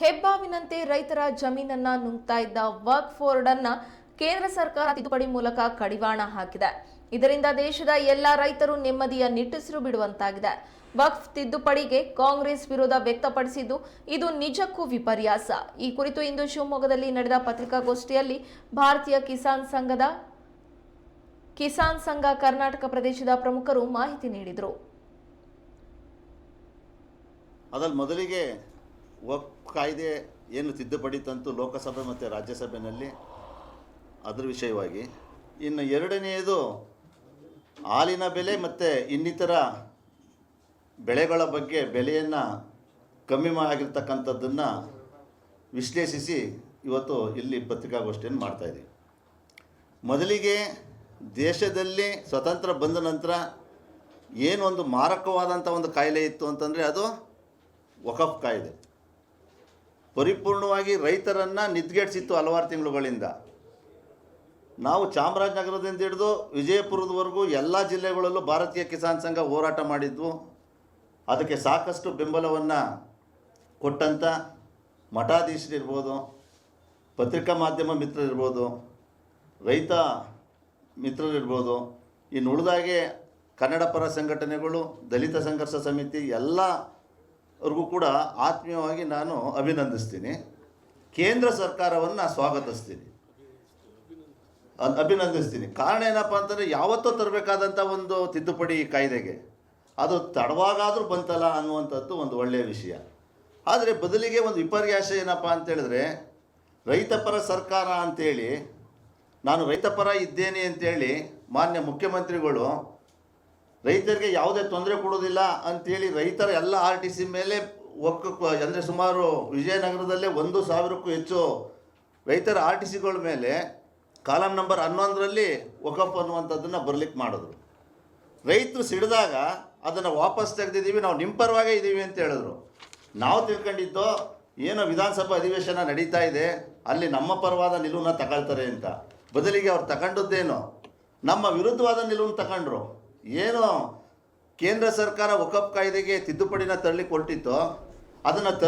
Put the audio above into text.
ಹೆಬ್ಬಾವಿನಂತೆ ರೈತರ ಜಮೀನನ್ನ ನುಂಗ್ತಾ ಇದ್ದ work Ford ಅನ್ನ ಕೇಂದ್ರ ಸರ್ಕಾರ ತಿದ್ದುಪಡಿ ಮೂಲಕ ಕಡಿವಾಣ ಹಾಕಿದೆ. ಇದರಿಂದ ದೇಶದ ಎಲ್ಲಾ ರೈತರು ನೆಮ್ಮದಿಯ ನಿಟ್ಟುಸಿರು ಬಿಡುವಂತಾಗಿದೆ. ವಕ್ಫ್ ತಿದ್ದುಪಡಿಗೆ ಕಾಂಗ್ರೆಸ್ ವಿರೋಧ ವ್ಯಕ್ತಪಡಿಸಿದ್ದು, ಇದು ನಿಜಕ್ಕೂ ವಿಪರ್ಯಾಸ. ಈ ಕುರಿತು ಇಂದು ಶಿವಮೊಗ್ಗದಲ್ಲಿ ನಡೆದ ಪತ್ರಿಕಾಗೋಷ್ಠಿಯಲ್ಲಿ ಭಾರತೀಯ ಕಿಸಾನ್ ಸಂಘದ, ಕಿಸಾನ್ ಸಂಘ ಕರ್ನಾಟಕ ಪ್ರದೇಶದ ಪ್ರಮುಖರು ಮಾಹಿತಿ ನೀಡಿದರು. ಮೊದಲಿಗೆ ವಕ್ ಕಾಯ್ದೆ ಏನು ತಿದ್ದುಪಡಿ ತಂತು ಲೋಕಸಭೆ ಮತ್ತು ರಾಜ್ಯಸಭೆಯಲ್ಲಿ ಅದರ ವಿಷಯವಾಗಿ. ಇನ್ನು ಎರಡನೆಯದು ಹಾಲಿನ ಬೆಲೆ ಮತ್ತು ಇನ್ನಿತರ ಬೆಳೆಗಳ ಬಗ್ಗೆ ಬೆಲೆಯನ್ನು ಕಮ್ಮಿ ಆಗಿರ್ತಕ್ಕಂಥದ್ದನ್ನು ವಿಶ್ಲೇಷಿಸಿ ಇವತ್ತು ಇಲ್ಲಿ ಪತ್ರಿಕಾಗೋಷ್ಠಿಯನ್ನು ಮಾಡ್ತಾಯಿದ್ದೀವಿ ಮೊದಲಿಗೆ ದೇಶದಲ್ಲಿ ಸ್ವತಂತ್ರ ಬಂದ ನಂತರ ಏನೊಂದು ಮಾರಕವಾದಂಥ ಒಂದು ಕಾಯಿಲೆ ಇತ್ತು ಅಂತಂದರೆ ಅದು ವಕಫ್ ಕಾಯ್ದೆ. ಪರಿಪೂರ್ಣವಾಗಿ ರೈತರನ್ನು ನಿದ್ಗೆಡ್ಸಿತ್ತು ಹಲವಾರು ತಿಂಗಳುಗಳಿಂದ. ನಾವು ಚಾಮರಾಜನಗರದಿಂದ ಹಿಡಿದು ವಿಜಯಪುರದವರೆಗೂ ಎಲ್ಲ ಜಿಲ್ಲೆಗಳಲ್ಲೂ ಭಾರತೀಯ ಕಿಸಾನ್ ಸಂಘ ಹೋರಾಟ ಮಾಡಿದ್ವು. ಅದಕ್ಕೆ ಸಾಕಷ್ಟು ಬೆಂಬಲವನ್ನು ಕೊಟ್ಟಂಥ ಮಠಾಧೀಶರಿರ್ಬೋದು, ಪತ್ರಿಕಾ ಮಾಧ್ಯಮ ಮಿತ್ರರಿರ್ಬೋದು, ರೈತ ಮಿತ್ರರಿರ್ಬೋದು, ಇನ್ನು ಉಳಿದಾಗೆ ಕನ್ನಡ ಪರ ಸಂಘಟನೆಗಳು, ದಲಿತ ಸಂಘರ್ಷ ಸಮಿತಿ ಎಲ್ಲರಿಗೂ ಕೂಡ ಆತ್ಮೀಯವಾಗಿ ನಾನು ಅಭಿನಂದಿಸ್ತೀನಿ. ಕೇಂದ್ರ ಸರ್ಕಾರವನ್ನು ಸ್ವಾಗತಿಸ್ತೀನಿ. ಅಭಿನಂದಿಸ್ತೀನಿ. ಕಾರಣ ಏನಪ್ಪ ಅಂತಂದರೆ ಯಾವತ್ತೂ ತರಬೇಕಾದಂಥ ಒಂದು ತಿದ್ದುಪಡಿ ಕಾಯ್ದೆಗೆ. ಅದು ತಡವಾಗಾದರೂ ಬಂತಲ್ಲ ಅನ್ನುವಂಥದ್ದು ಒಂದು ಒಳ್ಳೆಯ ವಿಷಯ. ಆದರೆ ಬದಲಿಗೆ ಒಂದು ವಿಪರ್ಯಾಸ ಏನಪ್ಪ ಅಂತೇಳಿದ್ರೆ ರೈತಪರ ಸರ್ಕಾರ ಅಂತೇಳಿ, ನಾನು ರೈತಪರ ಇದ್ದೇನೆ ಅಂತೇಳಿ ಮಾನ್ಯ ಮುಖ್ಯಮಂತ್ರಿಗಳು ರೈತರಿಗೆ ಯಾವುದೇ ತೊಂದರೆ ಕೊಡೋದಿಲ್ಲ ಅಂತೇಳಿ ರೈತರ ಎಲ್ಲ ಆರ್ ಟಿ ಸಿ ಮೇಲೆ ಒಕ್ಕ ಅಂದರೆ ಸುಮಾರು ವಿಜಯನಗರದಲ್ಲೇ ಒಂದು ಸಾವಿರಕ್ಕೂ ಹೆಚ್ಚು ರೈತರ ಆರ್ ಟಿ ಸಿಗಳ ಮೇಲೆ ಕಾಲಮ್ ನಂಬರ್ ಹನ್ನೊಂದರಲ್ಲಿ ಒಕಪ್ ಅನ್ನುವಂಥದ್ದನ್ನು ಬರ್ಲಿಕ್ಕೆ ಮಾಡಿದ್ರು. ರೈತರು ಸಿಡಿದಾಗ ಅದನ್ನು ವಾಪಸ್ ತೆಗೆದಿದ್ದೀವಿ, ನಾವು ನಿಮ್ಮ ಪರವಾಗೇ ಇದ್ದೀವಿ ಅಂತ ಹೇಳಿದ್ರು. ನಾವು ತಿಳ್ಕೊಂಡಿದ್ದು ಏನೋ ವಿಧಾನಸಭಾ ಅಧಿವೇಶನ ನಡೀತಾ ಇದೆ, ಅಲ್ಲಿ ನಮ್ಮ ಪರವಾದ ನಿಲುವನ್ನ ತಗೊಳ್ತಾರೆ ಅಂತ. ಬದಲಿಗೆ ಅವ್ರು ತಗೊಂಡದ್ದೇನು, ನಮ್ಮ ವಿರುದ್ಧವಾದ ನಿಲುವನ್ನು ತಗೊಂಡ್ರು. ಏನು ಕೇಂದ್ರ ಸರ್ಕಾರ ವಕಫ್ ಕಾಯ್ದೆಗೆ ತಿದ್ದುಪಡಿನ ತರಲಿಕ್ಕೆ ಹೊರಟಿತ್ತೋ ಅದನ್ನು